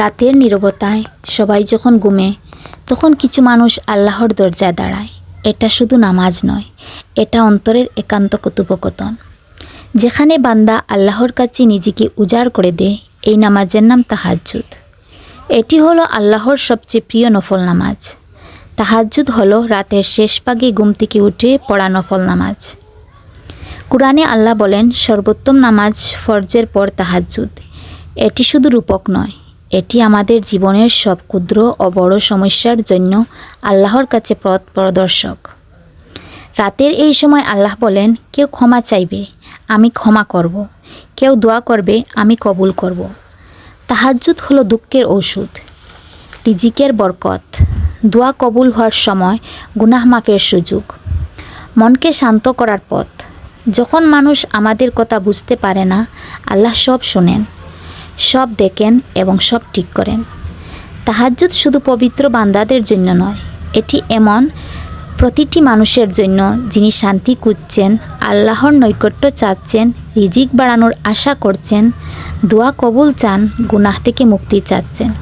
রাতের নীরবতায় সবাই যখন ঘুমে, তখন কিছু মানুষ আল্লাহর দরজায় দাঁড়ায়। এটা শুধু নামাজ নয়, এটা অন্তরের একান্ত কথোপকথন যেখানে বান্দা আল্লাহর কাছে নিজেকে উজাড় করে দেয়, এই নামাজের নাম তাহাজ্জুদ। এটি হলো আল্লাহর সবচেয়ে প্রিয় নফল নামাজ। তাহাজ্জুদ হলো রাতের শেষ ভাগে ঘুম থেকে উঠে পড়া নফল নামাজ। কোরআনে আল্লাহ বলেন, সর্বোত্তম নামাজ ফরজের পর তাহাজ্জুদ। এটি শুধু রূপক নয় এটি আমাদের জীবনের সব ক্ষুদ্র ও বড় সমস্যার জন্য আল্লাহর কাছে পথ প্রদর্শক। রাতের এই সময় আল্লাহ বলেন, কেউ ক্ষমা চাইবে, আমি ক্ষমা করব। কেউ দোয়া করবে, আমি কবুল করব। তাহাজ্জুদ হলো দুঃখের ঔষধ, রিজিকের বরকত। দোয়া কবুল হওয়ার সময় গুনাহ মাফের সুযোগ। মনকে শান্ত করার পথ। যখন মানুষ আমাদের কথা বুঝতে পারে না, আল্লাহ সব শোনেন। সব দেখেন এবং সব ঠিক করেন। তাহাজ্জুদ শুধু পবিত্র বান্দাদের জন্য নয়, এটি এমন প্রতিটি মানুষের জন্য যিনি শান্তি খুঁজছেন, আল্লাহর নৈকট্য চাচ্ছেন, রিজিক বাড়ানোর আশা করছেন, দোয়া কবুল চান, গুনাহ থেকে মুক্তি চাচ্ছেন।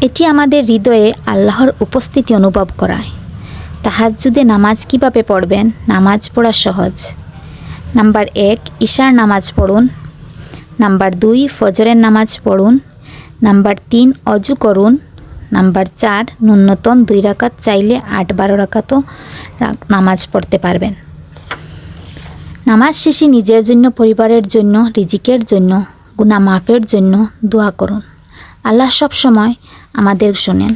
এটি আমাদের হৃদয়ে আল্লাহর উপস্থিতি অনুভব করায়। তাহাজ্জুদে নামাজ কীভাবে পড়বেন? নামাজ পড়া সহজ। নাম্বার এক, ঈশার নামাজ পড়ুন। নাম্বার দুই, ফজরের নামাজ পড়ুন। নাম্বার তিন, অজু করুন। নাম্বার চার, ন্যূনতম দুই রাকাত চাইলে আট, বারো রাকাতও নামাজ পড়তে পারবেন। নামাজ শেষে নিজের জন্য, পরিবারের জন্য, রিজিকের জন্য গুনা মাফের জন্য দোয়া করুন। আল্লাহ সব সময় আমাদের শোনেন।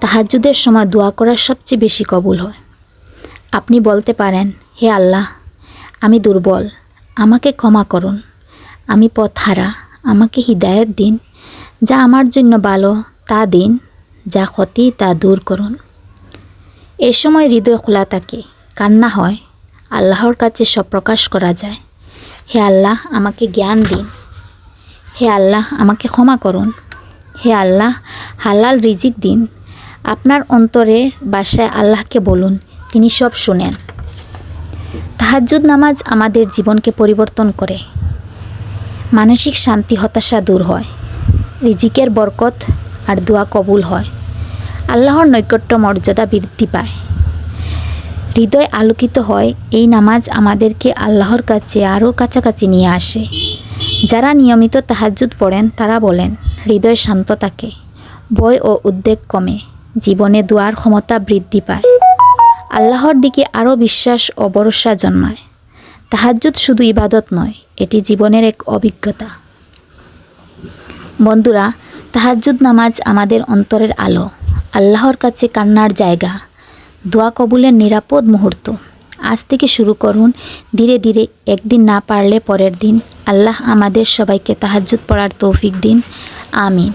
তাহাজ্জুদের সময় দোয়া করার সবচেয়ে বেশি কবুল হয়। আপনি বলতে পারেন, হে আল্লাহ, আমি দুর্বল, আমাকে ক্ষমা করুন। আমি পথহারা, আমাকে হৃদায়ত দিন, যা আমার জন্য ভালো, তা দিন, যা ক্ষতি, তা দূর করুন। এ সময় হৃদয় খোলা থাকে, কান্না হয়, আল্লাহর কাছে সব প্রকাশ করা যায়। হে আল্লাহ, আমাকে জ্ঞান দিন। হে আল্লাহ, আমাকে ক্ষমা করুন। হে আল্লাহ, হালাল রিজিক দিন। আপনার অন্তরে বাসায় আল্লাহকে বলুন, তিনি সব শুনেন। তাহাজ্জুদ নামাজ আমাদের জীবনকে পরিবর্তন করে। মানসিক শান্তি, হতাশা দূর হয়। রিজিকের বরকত আর দোয়া কবুল হয়। আল্লাহর নৈকট্য মর্যাদা বৃদ্ধি পায়। হৃদয় আলোকিত হয়, এই নামাজ আমাদেরকে আল্লাহর কাছে আরও কাছাকাছি নিয়ে আসে। যারা নিয়মিত তাহাজ্জুদ পড়েন, তারা বলেন, হৃদয় শান্ত থাকে, ভয় ও উদ্বেগ কমে, জীবনে দোয়ার ক্ষমতা বৃদ্ধি পায়। আল্লাহর দিকে আরও বিশ্বাস ও ভরসা জন্মায়। তাহাজ্জুদ শুধু ইবাদত নয়, এটি জীবনের এক অভিজ্ঞতা। বন্ধুরা, তাহাজ্জুদ নামাজ আমাদের অন্তরের আলো, আল্লাহর কাছে কান্নার জায়গা। দোয়া কবুলের নিরাপদ মুহূর্ত। আজ থেকে শুরু করুন, ধীরে ধীরে একদিন না পারলে পরের দিন। আল্লাহ আমাদের সবাইকে তাহাজ্জুদ পড়ার তৌফিক দিন। আমিন।